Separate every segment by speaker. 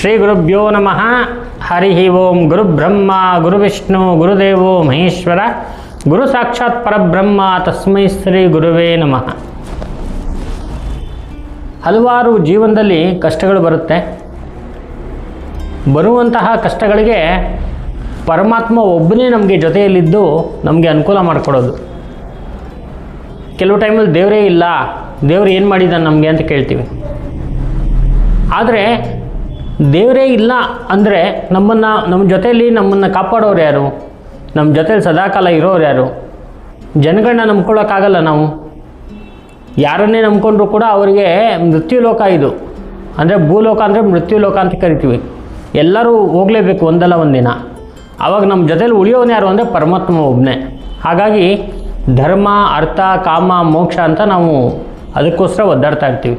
Speaker 1: ಶ್ರೀ ಗುರುಭ್ಯೋ ನಮಃ. ಹರಿ ಓಂ ಗುರು ಬ್ರಹ್ಮ, ಗುರು ವಿಷ್ಣು ಗುರುದೇವೋ ಮಹೇಶ್ವರ. ಗುರು ಸಾಕ್ಷಾತ್ ಪರಬ್ರಹ್ಮ, ತಸ್ಮೈ ಶ್ರೀ ಗುರುವೇ ನಮಃ. ಹಲವಾರು ಜೀವನದಲ್ಲಿ ಕಷ್ಟಗಳು ಬರುತ್ತೆ. ಬರುವಂತಹ ಕಷ್ಟಗಳಿಗೆ ಪರಮಾತ್ಮ ಒಬ್ಬನೇ ನಮಗೆ ಜೊತೆಯಲ್ಲಿದ್ದು ನಮಗೆ ಅನುಕೂಲ ಮಾಡಿಕೊಡೋದು. ಕೆಲವು ಟೈಮಲ್ಲಿ ದೇವರೇ ಇಲ್ಲ, ದೇವ್ರು ಏನು ಮಾಡಿದ್ದಾನೆ ನಮಗೆ ಅಂತ ಕೇಳ್ತೀವಿ. ಆದರೆ ದೇವರೇ ಇಲ್ಲ ಅಂದರೆ ನಮ್ಮನ್ನು, ನಮ್ಮ ಜೊತೆಯಲ್ಲಿ ನಮ್ಮನ್ನು ಕಾಪಾಡೋರು ಯಾರು? ನಮ್ಮ ಜೊತೇಲಿ ಸದಾಕಾಲ ಇರೋರು ಯಾರು? ಜನಗಳನ್ನ ನಂಬ್ಕೊಳ್ಳೋಕ್ಕಾಗಲ್ಲ ನಾವು? ಯಾರನ್ನೇ ನಂಬ್ಕೊಂಡ್ರು ಕೂಡ ಅವರಿಗೆ ಮೃತ್ಯುಲೋಕ ಇದು. ಅಂದರೆ ಭೂಲೋಕ ಅಂದರೆ ಮೃತ್ಯುಲೋಕ ಅಂತ ಕರಿತೀವಿ. ಎಲ್ಲರೂ ಹೋಗಲೇಬೇಕು ಒಂದಲ್ಲ ಒಂದಿನ. ಆವಾಗ ನಮ್ಮ ಜೊತೇಲಿ ಉಳಿಯೋನು ಯಾರು ಅಂದರೆ ಪರಮಾತ್ಮ ಒಬ್ಬನೇ ಹಾಗಾಗಿ ಧರ್ಮ, ಅರ್ಥ, ಕಾಮ, ಮೋಕ್ಷ ಅಂತ ನಾವು ಅದಕ್ಕೋಸ್ಕರ ಒದ್ದಾಡ್ತಾ ಇರ್ತೀವಿ.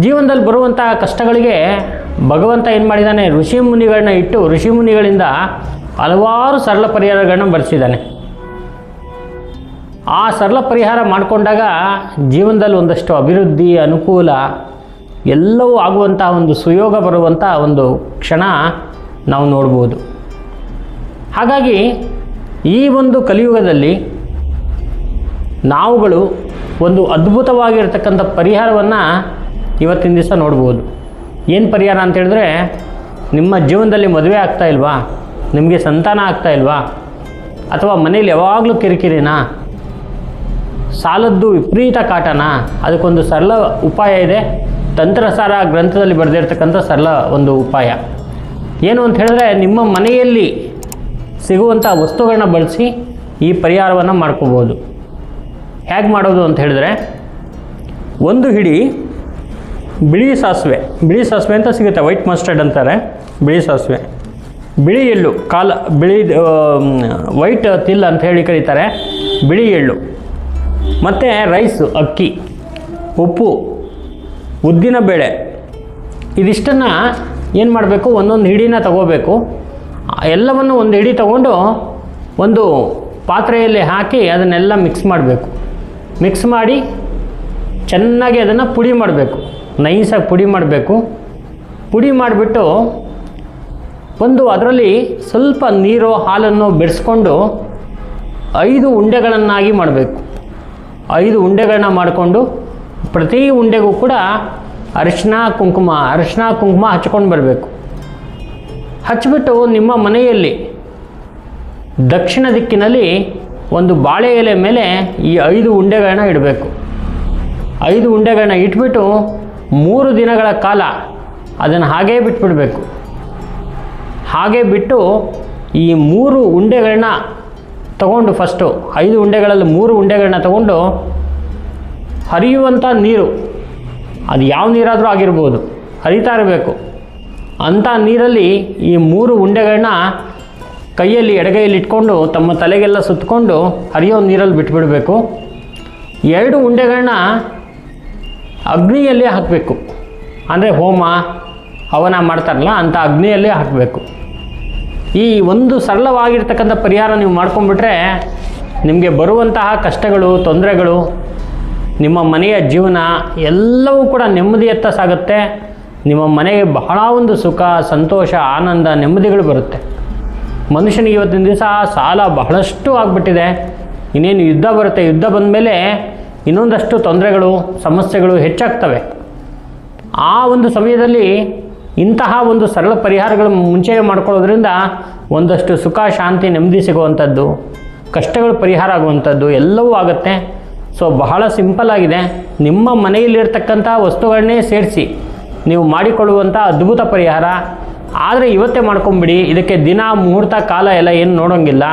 Speaker 1: ಜೀವನದಲ್ಲಿ ಬರುವಂಥ ಕಷ್ಟಗಳಿಗೆ ಭಗವಂತ ಏನು ಮಾಡಿದ್ದಾನೆ ಋಷಿ ಮುನಿಗಳನ್ನ ಇಟ್ಟು ಋಷಿ ಮುನಿಗಳಿಂದ ಹಲವಾರು ಸರಳ ಪರಿಹಾರಗಳನ್ನ ಬರೆಸಿದ್ದಾನೆ ಆ ಸರಳ ಪರಿಹಾರ ಮಾಡಿಕೊಂಡಾಗ ಜೀವನದಲ್ಲಿ ಒಂದಷ್ಟು ಅಭಿವೃದ್ಧಿ, ಅನುಕೂಲ ಎಲ್ಲವೂ ಆಗುವಂಥ ಒಂದು ಸುಯೋಗ ಬರುವಂಥ ಒಂದು ಕ್ಷಣ ನಾವು ನೋಡ್ಬೋದು. ಹಾಗಾಗಿ ಈ ಒಂದು ಕಲಿಯುಗದಲ್ಲಿ ನಾವುಗಳು ಒಂದು ಅದ್ಭುತವಾಗಿರ್ತಕ್ಕಂಥ ಪರಿಹಾರವನ್ನು ಇವತ್ತಿನ ದಿವಸ ನೋಡ್ಬೋದು. ಏನು ಪರಿಹಾರ ಅಂತ ಹೇಳಿದ್ರೆ, ನಿಮ್ಮ ಜೀವನದಲ್ಲಿ ಮದುವೆ ಆಗ್ತಾ ಇಲ್ವಾ? ನಿಮಗೆ ಸಂತಾನ ಆಗ್ತಾ ಇಲ್ವಾ? ಅಥವಾ ಮನೇಲಿ ಯಾವಾಗಲೂ ಕಿರಿಕಿರಿನಾ? ಸಾಲದ್ದು ವಿಪರೀತ ಕಾಟನ? ಅದಕ್ಕೊಂದು ಸರಳ ಉಪಾಯ ಇದೆ. ತಂತ್ರಸಾರ ಗ್ರಂಥದಲ್ಲಿ ಬರೆದಿರ್ತಕ್ಕಂಥ ಸರಳ ಒಂದು ಉಪಾಯ. ಏನು ಅಂತ ಹೇಳಿದ್ರೆ, ನಿಮ್ಮ ಮನೆಯಲ್ಲಿ ಸಿಗುವಂಥ ವಸ್ತುಗಳನ್ನ ಬಳಸಿ ಈ ಪರಿಹಾರವನ್ನು ಮಾಡ್ಕೋಬೋದು. ಹೇಗೆ ಮಾಡೋದು ಅಂತ ಹೇಳಿದ್ರೆ, ಒಂದು ಹಿಡಿ ಬಿಳಿ ಸಾಸಿವೆ. ಬಿಳಿ ಸಾಸಿವೆ ಅಂತ ಸಿಗುತ್ತೆ. ವೈಟ್ ಮಸ್ಟರ್ಡ್ ಅಂತಾರೆ. ಬಿಳಿ ಸಾಸಿವೆ. ಬಿಳಿ ಎಳ್ಳು. ಕಾಲ, ಬಿಳಿ ವೈಟ್ ತಿಲ್ ಅಂತ ಹೇಳಿ ಕರೀತಾರೆ. ಬಿಳಿ ಎಳ್ಳು. ಮತ್ತು ರೈಸು ಅಕ್ಕಿ, ಉಪ್ಪು, ಉದ್ದಿನ ಬೇಳೆ. ಇದಿಷ್ಟನ್ನು ಏನು ಮಾಡಬೇಕು? ಒಂದೊಂದು ಹಿಡಿನ ತಗೋಬೇಕು. ಎಲ್ಲವನ್ನು ಒಂದು ಹಿಡಿ ತಗೊಂಡು ಒಂದು ಪಾತ್ರೆಯಲ್ಲಿ ಹಾಕಿ ಅದನ್ನೆಲ್ಲ ಮಿಕ್ಸ್ ಮಾಡಬೇಕು. ಮಿಕ್ಸ್ ಮಾಡಿ ಚೆನ್ನಾಗಿ ಅದನ್ನು ಪುಡಿ ಮಾಡಬೇಕು. ನೈಸಾಗಿ ಪುಡಿ ಮಾಡಬೇಕು. ಪುಡಿ ಮಾಡಿಬಿಟ್ಟು ಒಂದು ಅದರಲ್ಲಿ ಸ್ವಲ್ಪ ನೀರು, ಹಾಲನ್ನು ಬೆರೆಸ್ಕೊಂಡು ಐದು ಉಂಡೆಗಳನ್ನಾಗಿ ಮಾಡಬೇಕು. ಐದು ಉಂಡೆಗಳನ್ನ ಮಾಡಿಕೊಂಡು ಪ್ರತಿ ಉಂಡೆಗೂ ಕೂಡ ಅರಿಶಿನ ಕುಂಕುಮ ಅರಿಶಿನ ಕುಂಕುಮ ಹಚ್ಕೊಂಡು ಬರಬೇಕು. ಹಚ್ಚಿಬಿಟ್ಟು ನಿಮ್ಮ ಮನೆಯಲ್ಲಿ ದಕ್ಷಿಣ ದಿಕ್ಕಿನಲ್ಲಿ ಒಂದು ಬಾಳೆ ಎಲೆ ಮೇಲೆ ಈ ಐದು ಉಂಡೆಗಳನ್ನ ಇಡಬೇಕು. ಐದು ಉಂಡೆಗಳನ್ನ ಇಟ್ಬಿಟ್ಟು ಮೂರು ದಿನಗಳ ಕಾಲ ಅದನ್ನು ಹಾಗೇ ಬಿಟ್ಬಿಡಬೇಕು. ಹಾಗೆ ಬಿಟ್ಟು ಈ ಮೂರು ಉಂಡೆಗಳನ್ನ ತಗೊಂಡು ಫಸ್ಟು ಐದು ಉಂಡೆಗಳಲ್ಲಿ ಮೂರು ಉಂಡೆಗಳನ್ನ ತಗೊಂಡು ಹರಿಯುವಂಥ ನೀರು, ಅದು ಯಾವ ನೀರಾದರೂ ಆಗಿರ್ಬೋದು, ಹರಿತಾ ಇರಬೇಕು. ಅಂಥ ನೀರಲ್ಲಿ ಈ ಮೂರು ಉಂಡೆಗಳನ್ನ ಕೈಯಲ್ಲಿ, ಎಡಗೈಯಲ್ಲಿ ಇಟ್ಕೊಂಡು ತಮ್ಮ ತಲೆಗೆಲ್ಲ ಸುತ್ತಕೊಂಡು ಹರಿಯೋ ನೀರಲ್ಲಿ ಬಿಟ್ಬಿಡಬೇಕು. ಎರಡು ಉಂಡೆಗಳನ್ನ ಅಗ್ನಿಯಲ್ಲೇ ಹಾಕಬೇಕು. ಅಂದರೆ ಹೋಮ, ಹವನ ಮಾಡ್ತಾರಲ್ಲ ಅಂಥ ಅಗ್ನಿಯಲ್ಲೇ ಹಾಕಬೇಕು. ಈ ಒಂದು ಸರಳವಾಗಿರ್ತಕ್ಕಂಥ ಪರಿಹಾರ ನೀವು ಮಾಡ್ಕೊಂಡ್ಬಿಟ್ರೆ ನಿಮಗೆ ಬರುವಂತಹ ಕಷ್ಟಗಳು, ತೊಂದರೆಗಳು, ನಿಮ್ಮ ಮನೆಯ ಜೀವನ ಎಲ್ಲವೂ ಕೂಡ ನೆಮ್ಮದಿಯತ್ತ ಸಾಗುತ್ತೆ. ನಿಮ್ಮ ಮನೆಗೆ ಬಹಳ ಒಂದು ಸುಖ, ಸಂತೋಷ, ಆನಂದ, ನೆಮ್ಮದಿಗಳು ಬರುತ್ತೆ. ಮನುಷ್ಯನಿಗೆ ಇವತ್ತಿನ ದಿವಸ ಸಾಲ ಬಹಳಷ್ಟು ಆಗಿಬಿಟ್ಟಿದೆ. ಇನ್ನೇನು ಯುದ್ಧ ಬರುತ್ತೆ, ಯುದ್ಧ ಬಂದ ಮೇಲೆ ಇನ್ನೊಂದಷ್ಟು ತೊಂದರೆಗಳು, ಸಮಸ್ಯೆಗಳು ಹೆಚ್ಚಾಗ್ತವೆ. ಆ ಒಂದು ಸಮಯದಲ್ಲಿ ಇಂತಹ ಒಂದು ಸರಳ ಪರಿಹಾರಗಳು ಮುಂಚೆ ಮಾಡ್ಕೊಳ್ಳೋದ್ರಿಂದ ಒಂದಷ್ಟು ಸುಖ, ಶಾಂತಿ, ನೆಮ್ಮದಿ ಸಿಗುವಂಥದ್ದು, ಕಷ್ಟಗಳು ಪರಿಹಾರ ಆಗುವಂಥದ್ದು ಎಲ್ಲವೂ ಆಗುತ್ತೆ. ಸೊ ಬಹಳ ಸಿಂಪಲ್ ಆಗಿದೆ. ನಿಮ್ಮ ಮನೆಯಲ್ಲಿರ್ತಕ್ಕಂಥ ವಸ್ತುಗಳನ್ನೇ ಸೇರಿಸಿ ನೀವು ಮಾಡಿಕೊಳ್ಳುವಂಥ ಅದ್ಭುತ ಪರಿಹಾರ. ಆದರೆ ಇವತ್ತೇ ಮಾಡ್ಕೊಂಬಿಡಿ, ಇದಕ್ಕೆ ದಿನ, ಮುಹೂರ್ತ, ಕಾಲ ಎಲ್ಲ ಏನು ನೋಡೋಂಗಿಲ್ಲ.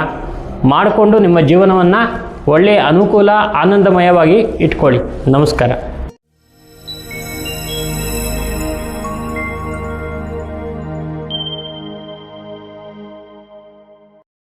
Speaker 1: ಮಾಡಿಕೊಂಡು ನಿಮ್ಮ ಜೀವನವನ್ನು ಒಳ್ಳೆಯ ಅನುಕೂಲ ಆನಂದಮಯವಾಗಿ ಇಟ್ಕೊಳ್ಳಿ. ನಮಸ್ಕಾರ.